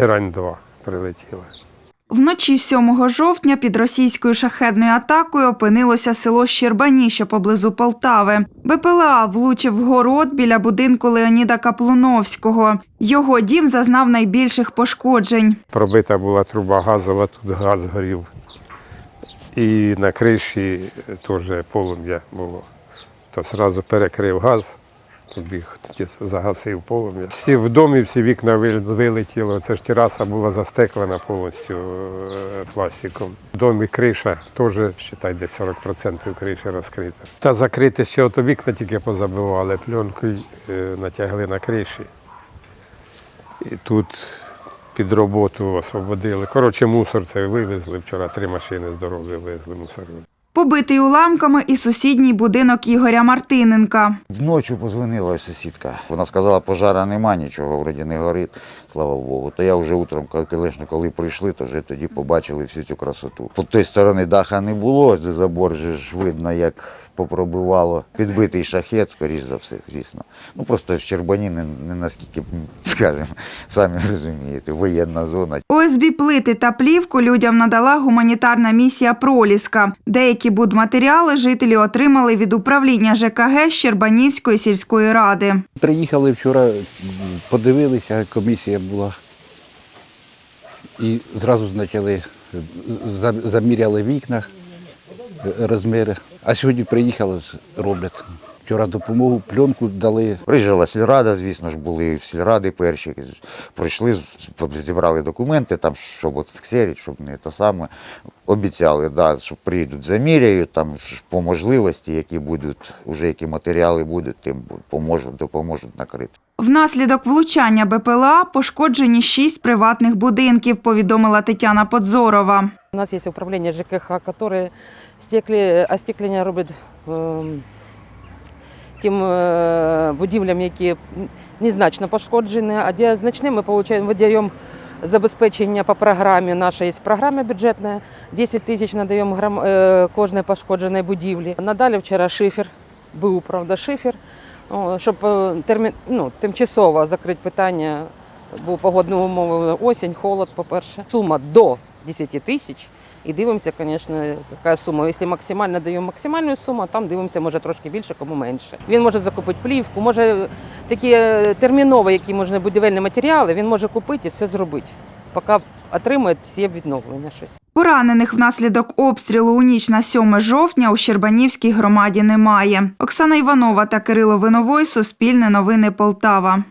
Герань 2 прилетіла. Вночі 7 жовтня під російською шахедною атакою опинилося село Щербані, що поблизу Полтави. БПЛА влучив в город біля будинку Леоніда Каплуновського. Його дім зазнав найбільших пошкоджень. Пробита була труба газова, тут газ горів. І на криші теж полум'я було. То одразу перекрив газ, побіг, тоді загасив полум'я. Всі в домі, всі вікна вил- вилетіло. Це ж тераса була застеклена повністю е, пластиком. В домі криша теж, вважай, десь 40% криші розкрита. Та закрити ще ото вікна тільки позабивали, пленкою е, натягли на криші. І тут під роботу освободили. Коротше, мусор це вивезли. Вчора три машини здорові вивезли мусор. Побитий уламками і сусідній будинок Ігоря Мартиненка. Вночі позвонила сусідка. Вона сказала, пожара нема, нічого вроді не горить, слава Богу. То я вже утром, конечно, коли прийшли, то вже тоді побачили всю цю красоту. По той сторони даха не було, де забор же ж видно, як попробивало. Підбитий шахет, скоріш за все, звісно. Ну просто в Щербані не, не наскільки, м, скажімо, самі розумієте, воєнна зона. ОСБ плити та плівку людям надала гуманітарна місія Проліска. Деякі будматеріали жителі отримали від управління ЖКГ Щербанівської сільської ради. Приїхали вчора, подивилися, комісія була. І зразу почали, заміряли вікна, розміри. А сьогодні приїхали, з- роблять. Вчора допомогу, пленку дали. Приїжджала сільрада, звісно ж, були в сільради перші. Прийшли, зібрали документи, там, щоб от сксерить, щоб не те саме. Обіцяли, да, що приїдуть, заміряють, там ж по можливості, які будуть, уже які матеріали будуть, тим поможуть, допоможуть накрити. Внаслідок влучання БПЛА пошкоджені шість приватних будинків, повідомила Тетяна Подзорова. У нас есть управление ЖКХ, которые стекли, остеклення роблять ем, тим е, будівлям, які незначно пошкоджені, а де значні ми видаємо забезпечення по програмі. Наша є програма бюджетна, 10 тисяч надаємо е, кожній будівлі. Надалі вчора шифер, був, правда, шифер, щоб е, термін, ну, тимчасово закрити питання, бо погодні умови, осінь, холод, по-перше. Сума до 10 тисяч. І дивимося, звісно, яка сума. Якщо максимально даємо максимальну суму, там дивимося, може трошки більше, кому менше. Він може закупити плівку, може такі е, термінові, які можна будівельні матеріали, він може купити і все зробити, поки отримує всі відновлення щось. Поранених внаслідок обстрілу у ніч на 7 жовтня у Щербанівській громаді немає. Оксана Іванова та Кирило Виновой, Суспільне новини Полтава.